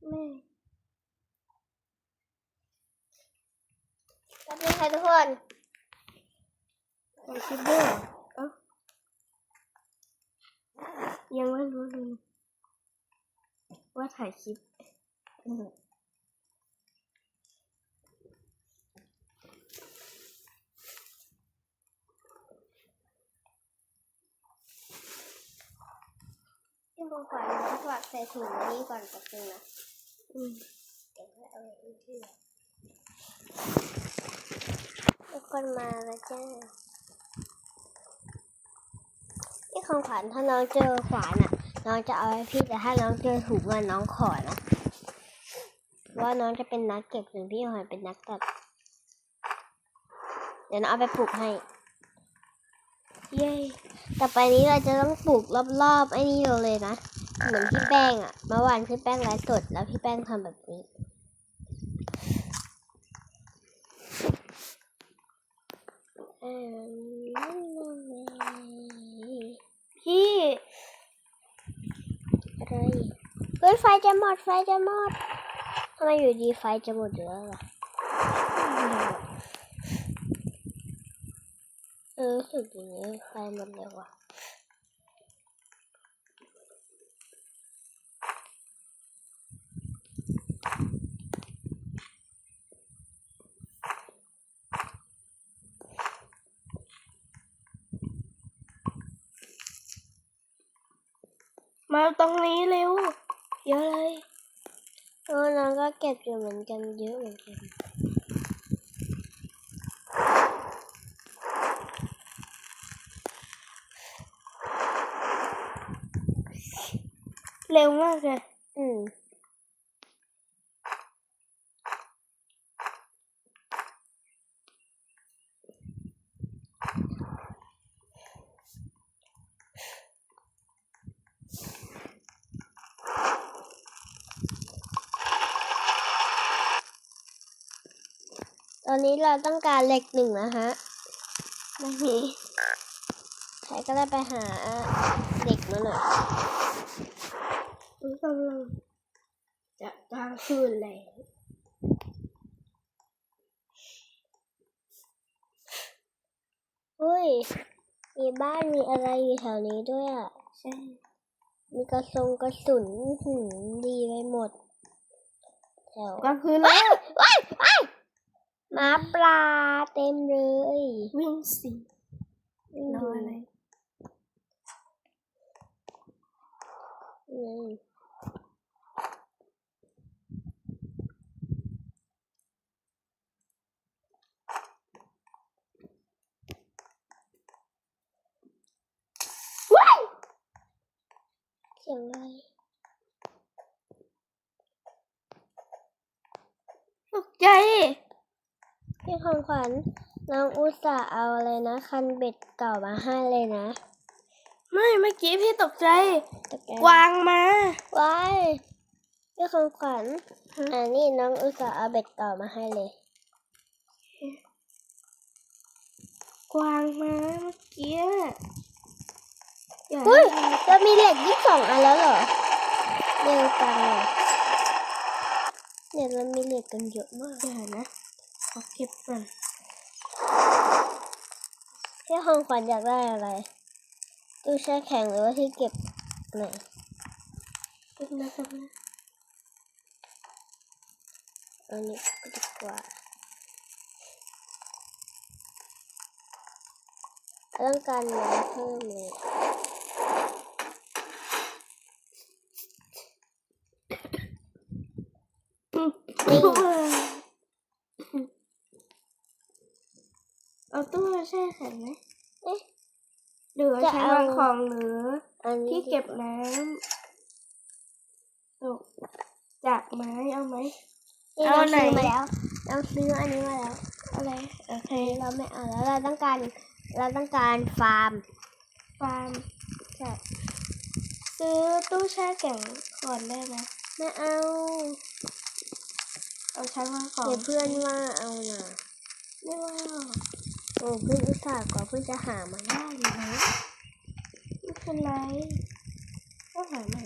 แม่สวัสดีค่ะทุกคนถ่ายคลิปด้วยเหรอเอ้ายังไม่รู้เลยว่าถ่ายคลิปพี่มงขวัญฝากใส่ถุงนี้ก่อนแป๊บนึงนะ อืมเดี๋ยวเอาไว้อีกที่ทุกคนมาแล้วจ้านี่ของขวัญถ้าน้องเจอขวานอะ น้องจะเอาให้พี่แต่ถ้าน้องเจอถุงอะน้องขอนะว่าน้องจะเป็นนักเก็บส่วนพี่หอยเป็นนักตัด เดี๋ยวน้องเอาไปปลูกให้ เย้ ต่อไปนี้เราจะต้องปลูกรอบๆไอ้นี่เราเลยนะ เหมือนพี่แป้งอะเมื่อวานพี่แป้งไลฟ์สดแล้วพี่แป้งทำแบบนี้ พี่อะไรเฮ้ยไฟจะหมดไฟจะหมดทำไมอยู่ดีไฟจะหมดอยู่แล้วล่ะเออรู้สึกอย่างนี้ไฟหมดเร็วอะ มาตรงนี้เร็ว เยอะเลยเออน้องก็เก็บอยู่เหมือนกันเยอะเหมือนกันเร็วมากเลยอืม อนนี้เราต้องการเหล็กหนึ่งนะฮะไม่มีใครก็ได้ไปหาเหล็กมาหน่อยมันกำลังจะกลางคืนแล้วเฮ้ย มีบ้านมีอะไรอยู่แถวนี้ด้วยอะ ใช่ มีกระทรงกระสุนหืมดีไปหมด แถวกลางคืนแล้วว้ายว้าย หมาปลาเต็มเลย วิ่งสิรออะไรอืมว้ายเสียงอะไรตกใจพี่ ของขวัญน้องอุตส่าห์เอาอะไรนะ คันเบ็ดเก่ามาให้เลยนะ ไม่เมื่อกี้พี่ตกใจตะแกกวางมา ว้ายพี่ของขวัญฮะอ่านี่น้องอุตส่าห์เอาเบ็ดเก่ามาให้เลย กวางมาเมื่อกี้อย่าเฮ้ยให้เรามีเหล็กยี่สิบสองอันแล้วเหรอเร็วจังเลยเนี่ยเรามีเหล็กกันเยอะมาก อย่านะข อเก็บก่อนพี่ของขวัญอยากได้อะไรตู้แช่แข็งหรือว่าที่เก็บไหนแป๊บนะแป๊บนะอันนี้ก็ดีกว่าต้องการไม้เพิ่มเลย นี่ เอาตู้ แช่แข็งไหมเอ๊ะหรือว่าจะใช้เอาวางของหรืออันนี้ที่เก็บน้ำตกจากไม้เอาไหมนี่เอาเราไหนซื้อมาแล้ว เราซื้ออันนี้มาแล้วอะไรโอเคเราไม่เอาแล้วเราต้องการเราต้องการฟาร์ม ฟาร์มใช่ซื้อตู้แช่แข็งก่อนได้ไหมไม่เอา เอาใช้วางของเดี๋ยวเพื่อนว่าเอานะไม่ว่า โอ้เพื่อนอุตส่าห์กว่าเพื่อนจะหามาได้อยู่นะไม่เป็นไรก็หาใหม่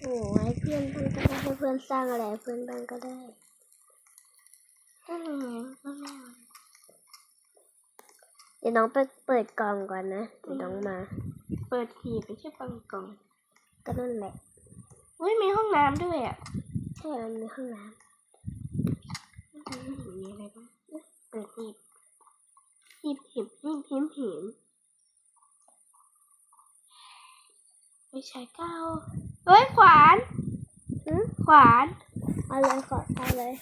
โอ้ให้เพื่อนบ้างก็ได้ให้เพื่อนสร้างอะไรเพื่อนบ้างก็ได้ก็เลยก็ไม่เดี๋ยวน้องไปเปิดกล่องก่อนนะเดี๋ยวน้องมา เปิดหีบไปที่ปังกล่องก็นั่นแหละเฮ้ยมีห้องน้ำด้วยอะใช่มันมีห้องน้มีอะไรบ้างเปิดหีบ หีบหีบหีบหีบหีบไม่ใช่เก้าเฮ้ย ขวานำหืมขวานเอาเลยขอเอาเลย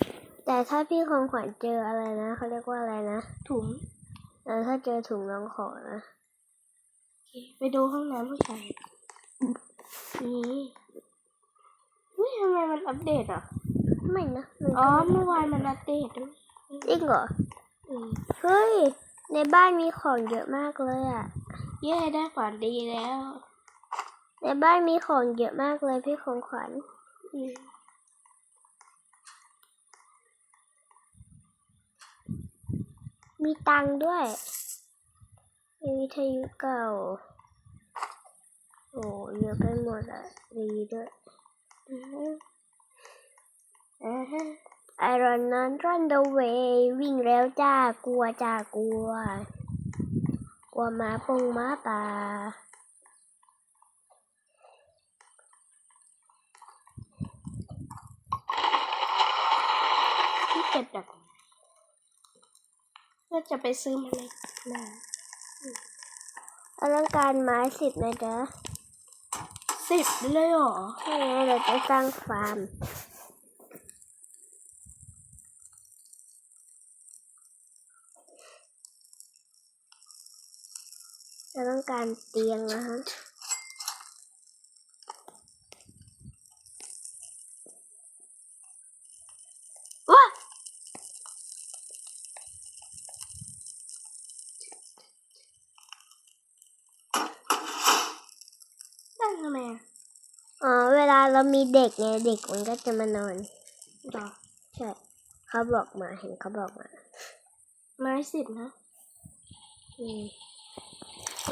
แต่ถ้าพี่ของขวัญเจออะไรนะเขาเรียกว่าอะไรนะถุงเออถ้าเจอถุงน้องขอนะโอเคไปดูห้องน้ำผู้ชายนี่เฮ้ยทำไมมันอัปเดตอะไม่นะมันอ๋อก็เมื่อวานมันอัปเดตด้วยจริงเหรออืมเฮ้ย ในบ้านมีของเยอะมากเลยอะ เย่ได้ขวานดีแล้ว ในบ้านมีของเยอะมากเลยพี่ของขวัญอืมมีตังค์ด้วยมีวิทยุเก่า โอ้เยอะไปหมดอะดีด้วยอืมอ่าฮะ I run on run the way วิ่งแล้วจ้ากลัวจ้ากลัว กลัวหมาปงหมาป่าที่เก็บดอกก็จะไปซื้อมาเลยมาเราต้องการไม้สิบนะจ๊ะสิบเลยเหรอใช่เราจะสร้างฟาร์ม เราต้อง การเตียงนะฮะว้าตั้งทำไมอะอ๋อ เวลาเรามีเด็กไงเด็กมันก็จะมานอนดอกใช่เขาบอกมาเห็นเขาบอกมา ไม้สิบนะ อืม เร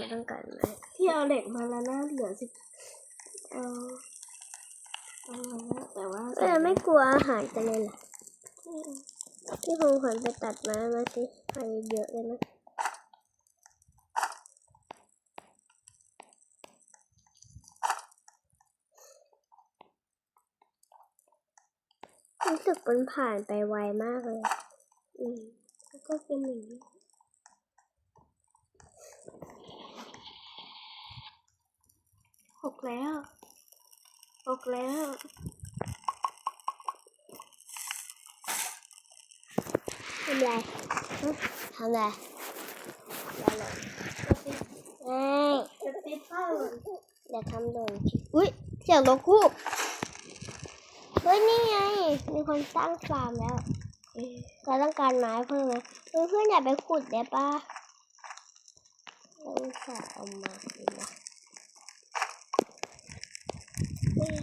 าต้องการไม้ที่เอาเหล็กมาแล้วนะเหลือสิเอาเอามาแล้วแต่ว่าเออไม่กลัวอาหารกันเลยเหรออืมพี่คงขวัญไปตัดไม้มาสิให้เยอะเลยนะรู้สึกมันผ่านไปไวมากเลย อืมแล้วก็เป็นอย่างนี้ หกแล้วหกแล้วทำไรทำไรแล้วเลยเอ้ยจะติดเข้าอย่าทำโดนอุ้ยเสียงนกคูกเฮ้ยนี่ไง มีคนสร้างฟาร์มแล้วเอ๊ะเราต้องการไม้เพิ่มไหมเพื่อนอนๆอย่าไปขุดได้ปะเราอุตส่าห์เอามาดีนะ เอ๊ะ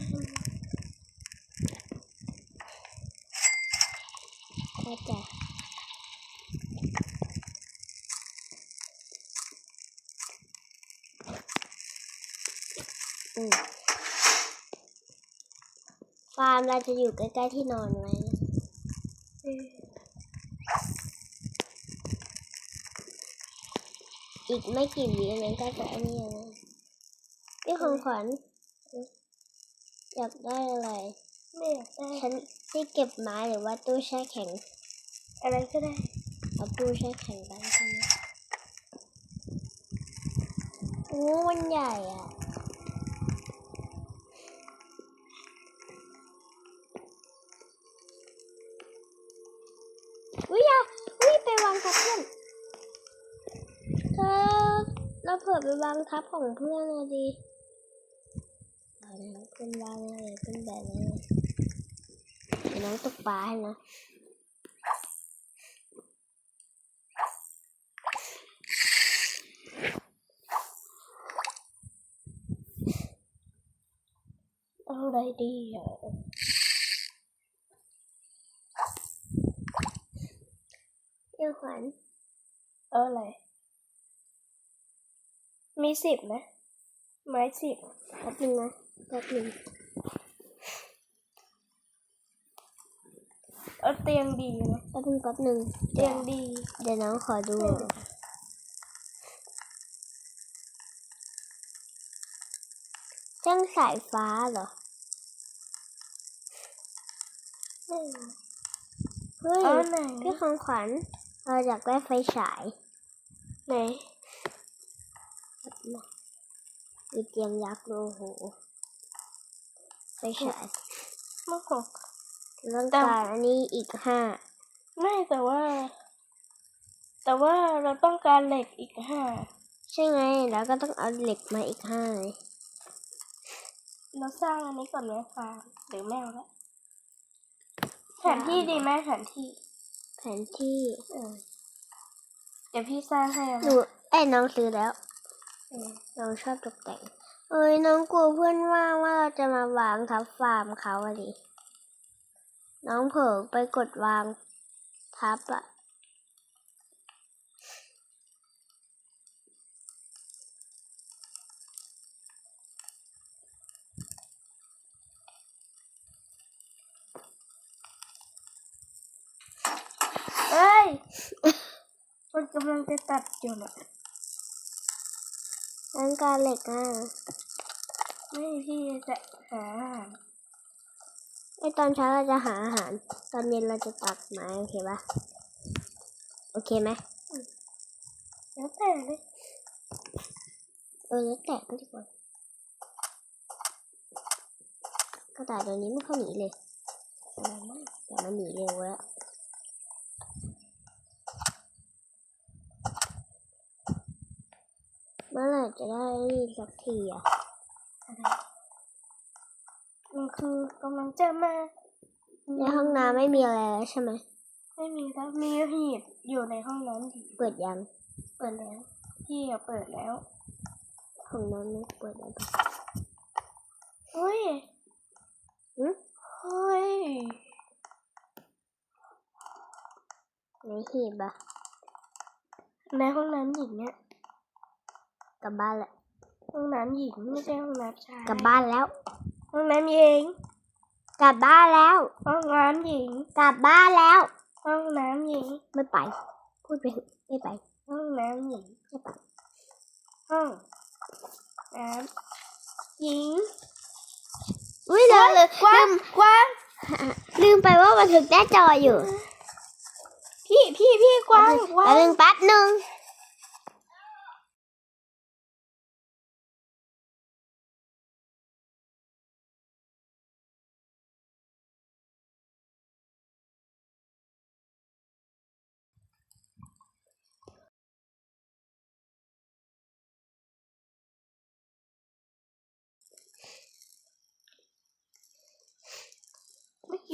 เข้าใจอืมฟาร์มเราจะอยู่ใกล้ๆที่นอนไหมอีกไม่กี่วินั้นก็จะอันนี้นะพี่ของขวัญ อยากได้อะไร ไม่อยากได้ฉันที่เก็บไม้หรือว่าตู้แช่แข็ง อะไรก็ได้ เอาตู้แช่แข็งไปแล้วกันนะโอ้มันใหญ่อะอุ้ยอย่าอุ้ยไปวางทับเพื่อนเธอเราเผื่อไปวางทับของเพื่อนนะดิเอานะเพื่อนวางอะไรเพื่อนแบบนั้เดี๋ยวน้องตกปลาให้นะเอาอะไรดีอะเดี๋ยวขวัญเอาอะไร มีสิบนะไม้สิบแป๊บนึงนะ แป๊บหนึงเอาเตียงดีไหมแป๊บหนึงแป๊บหนึงเตียงดี เดี๋ยวน้องขอดูเครื่องสายฟ้าเหรอเฮ้ยเอาไหนพี่ของขวัญเราอยากได้ไฟฉายไหนมีเตียงยักษ์ด้วยโอ้โห ไฟฉายมะหกต้องแต่การอันนี้อีกห้าไม่แต่ว่า แต่ว่าเราต้องการเหล็กอีกห้าใช่ไงแล้วก็ต้องเอาเหล็กมาอีกห้าเราสร้างอันนี้ก่อนไหมฟาร์มหรือแมวละแผนที่ดีไหมแผนที่ แผนที่เออเดี๋ยวพี่สร้างให้เอาหนูไอ้ยน้องซื้อแล้วเออน้องชอบตกแต่ง เอ้ยน้องกลัวเพื่อนว่าว่าเราจะมาวางทับฟาร์มเขาอะดิน้องเผลอไปกดวางทับอะเอ้ยมันกำลังจะตัดอยู่น่ะต้องการเหล็กอะ ไม่พี่จะหาไอตอนเช้าเราจะหาอาหาร ตอนเย็นเราจะตัดไม้โอเคปะโอเคไหมแล้วแต่เลยเออแล้วแต่ก็ดีกว่ากระต่ายตัวนี้ไม่ค่อยหนีเลยอะไรมากแต่มันหนีเร็วแล้วเมื่อไหร่จะได้สักทีอะ มันคือกำลังจะมาในห้องน้ำไม่มีอะไรแล้วใช่ไหมไม่มีแล้วมีหีบอยู่ในห้องน้ำดีเปิดยัง เปิดแล้วพี่อะเปิดแล้วห้องน้ำไม่เปิดแล้วปะเฮ้ยหึเฮ้ยในหีบอะในห้องน้ำหญิงเนี่ยกลับบ้านแหละ ห้องน้ำหญิงไม่ใช่ห้องน้ำชายกลับบ้านแล้ว ห้องน้ำหญิง กลับบ้านแล้ว ห้องน้ำหญิง กลับบ้านแล้ว ห้องน้ำหญิง ไม่ไป พูดไปเถอะไม่ไป ห้องน้ำหญิงไม่ไป ห้องน้ำหญิงอุ้ยลืมเลยกว้าลืงมกว้างลืมไปว่าบันทึกหน้าจออยู่ พี่พี่พี่กว้างกว้าแป๊บงนึงแป๊บนึง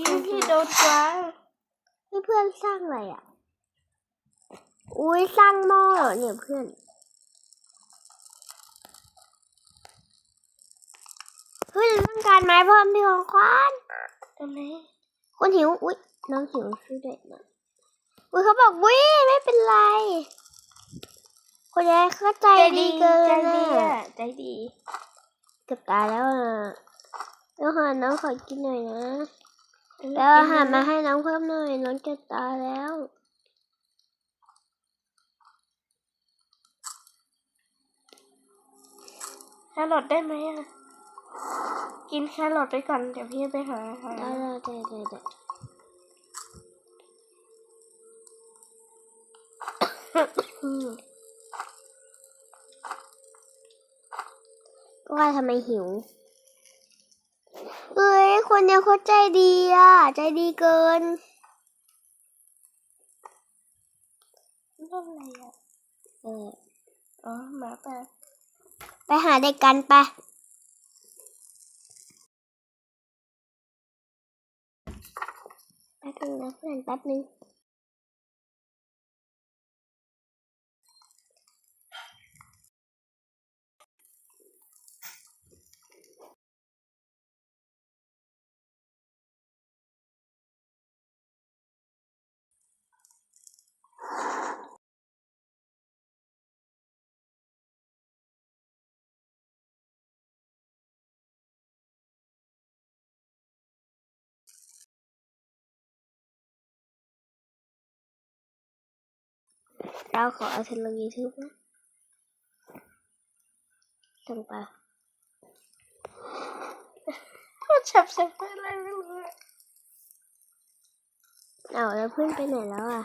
เมื่อกี้พี่โดนกว้างให้เพื่อนสร้างอะไรอะ อุ้ยสร้างหม้อเนี่ยเพื่อน เฮ้ยเราต้องการไม้เพิ่มที่ของควานตรงไหนคนหิว อุ้ยน้องหิวช่วยด้วยนะอุ้ยเขาบอกวิไม่เป็นไร คนยายเขาใจดีเกิใจนดีอะอะใจดีเกือบตายแล้วอะแล้วหาน้องขอกินหน่อยนะ แล้วอาหารมาให้น้องเพิ่มหน่อย น้องจะตายแล้ว แครอทได้ไหมอะ กินแครอทไปก่อน เดี๋ยวพี่ไปหาอาหารได้ได้ได้ได้ได้อืมก็ว่าทำไมหิว เอ้ยคนเนี้ยเขาใจดีอะ ใจดีเกินนั่นอะไรอะเอออ๋อหมาป่าไปหาเด็กกันไปแป๊บนึงนะเพื่อนแป๊บนึง เราขอเอาเทลงยูทูบนะลงไปก็จับเสร็ไปอะไรไม่รู้เอาแล้วเพื่อนไปไหนแล้วอะ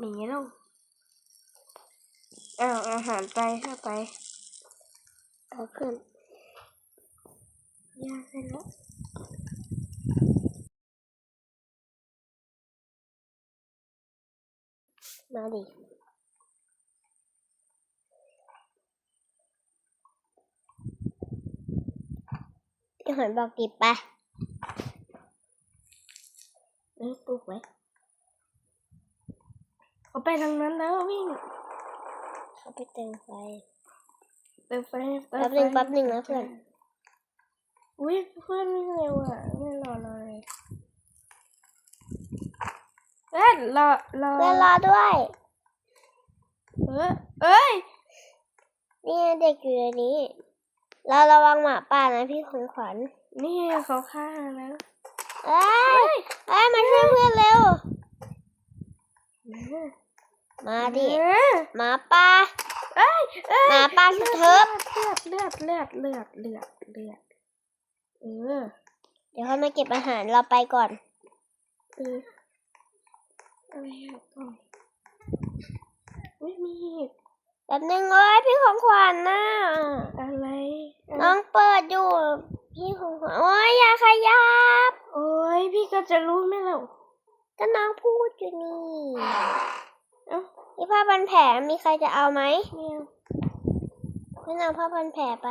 หนีแล้วอ้าวอาหารไปเข้าไปเอาเพื่อนยากเลยแล้วมาดิพี่หอนบอกดิบไปเออปลูกไว้ เขาไปทางนั้นแล้ววิ่งเขาไปเติมไฟเติมไฟเติมแป๊บไฟหนึ่งแป๊บหนึ่งนะเพื่อนอุ้ยเพื่อนวิ่งเร็วอะไม่รอเลยเอ้ยรอรอเพื่อนรอด้วยเออเอ้ยนี่ไงเด็กอยู่ในนี้ เราระวังหมาป่านะพี่ของขวัญนี่เขาฆ่าแล้วเอ้ยเอ้ยมาช่วยเพื่อนเร็ว มาดิเออหมาป่าเอ้ยเอ้ยหมาป่าสะเทิบเลือดเลือดเลือดเลือดเลือดเลือดเออเดี๋ยวเขามาเก็บอาหารเราไปก่อนเอออะไรอะกล่องไม่มีอีกแป๊บนึงเอ้ยพี่ของขวัญน่ะอะไรน้องเปิดอยู่พี่ของขวัญโอ้ยอย่าขยับ โอ้ยพี่ก็จะรู้ไหมล่ะ ก็น้องพูดอยู่นี่เอ้านี่ผ้าพันแผลมีใครจะเอาไหมไม่เอาไม่เอาผ้าพันแผลไป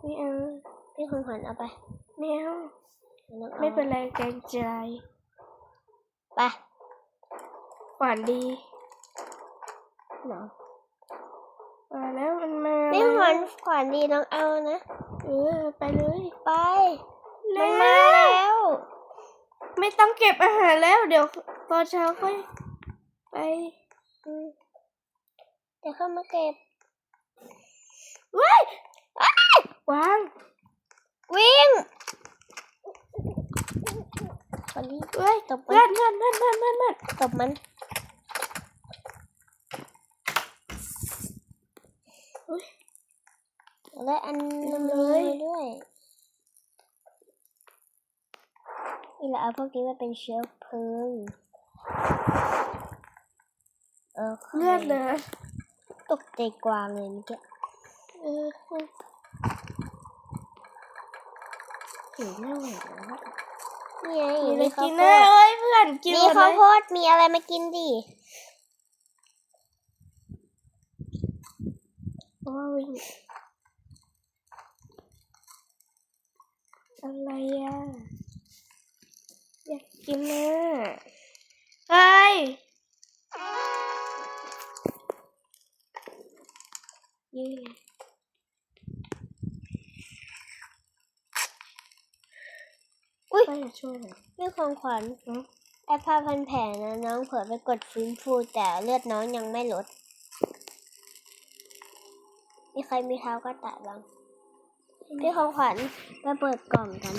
ไม่เอาพี่ของขวัญเอาไป ไม่เอาน้องอา ไม่เป็นไรเกรงใจ ไป ขวานดีเนาะมาแล้วมันมาพี่ของขวัญขวัญดีน้องเอานะ เออไปเลย ไปเร็มันวมาแล้ว ไม่ต้องเก็บอาหารแล้ว เดี๋ยวตอนเช้าค่อยไปอืมเดี๋ยวเข้ามาเก็บเว้ยวางวิ่งคนนี้เว้ยตบมัเพื่อนนเพื่อนเพื่อนเพื่อนเพื่อนเพื่อนตบมันอุ๊ยและอันนั้นเลเลยยด้วย นี่เราเอาพวกนี้มาเป็นเชื้อเพลิงเออเลือดเลย ตกใจกวางเลยเมื่อกี้เออหิวไม่ไหวแล้วนี่ไงมีอะไรมีข้ากิวนโพนะดเอ้ยเพื่อนกินมีหมดข้าวเลโพยดมีอะไรมากินดิโอ้ยอะไรอะอยา กินเนะเฮ้ยยืนอุ้ยช่วยหน่อยพี่ของขวัญเนาะไอ้ผ้าพันแผลนะน้องเผลอไปกดฟื้นฟูแต่เลือดน้องยังไม่ลด มีใครมีเท้ากระต่ายบ้างพี่ของขวัญมาเปิดกล่องกัน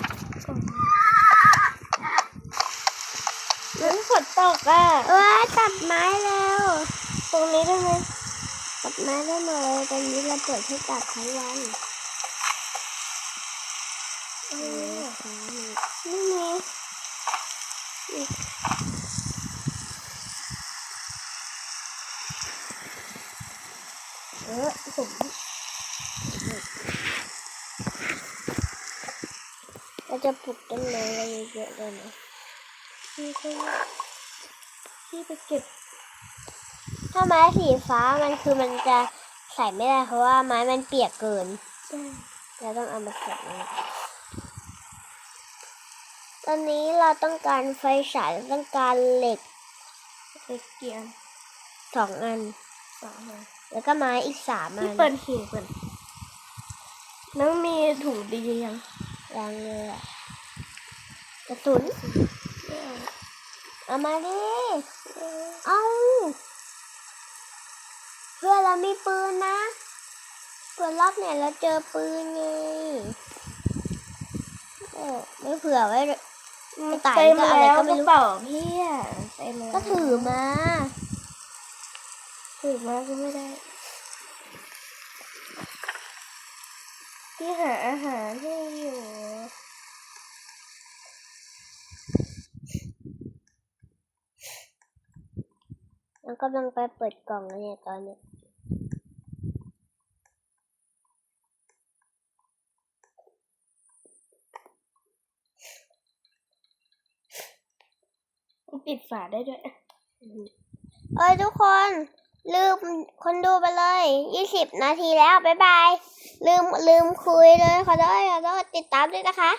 มันฝนตกอะเออตัดไม้แล้ว ตรงนี้ได้ไหมตัดไม้ได้หมดเลยตอนนี้เราเปิดให้ตัดทั้งวันเออนี่มีเออผมเราจะปลูกต้นไม้อะไรเยอะๆเลยนะ พี่ก็พี่ไปเก็บ ถ้าไม้สีฟ้ามันคือมันจะใส่ไม่ได้เพราะว่าไม้มันเปียกเกินใช่เราต้องเอามาเก็บนี้ตอนนี้เราต้องการไฟฉายและต้องการเหล็กไปเกี่ยมสองอันสองเลยแล้วก็ไม้อีกสามอัพี่นเปิดหิวเปิดน้องมีถุงดียังยังเลยอะกระสุนไม่เอา เอามาดิ เอาเพื่อเรามีปืนนะเผื่อรอบเนี่ยเราเจอปืนไงเออไม่เผื่อไว้มันตายก็อะไรก็ไม่รู้เป๋าพี่อะเต็อ้มาก็ถือมา ถือมาก็ไม่ได้ที่หาอาหารให้อยู่ แล้วกำลังไปเปิดกล่องแล้วเนี่ยตอนเนี้ยมันปิดฝาได้ด้วย เอ้ยทุกคน ลืมคนดูไปเลยยี่สิบนาทีแล้ว บ๊ายบาย ลืมลืมคุยเลย ขอโทษขอโทษติดตามด้วยนะคะ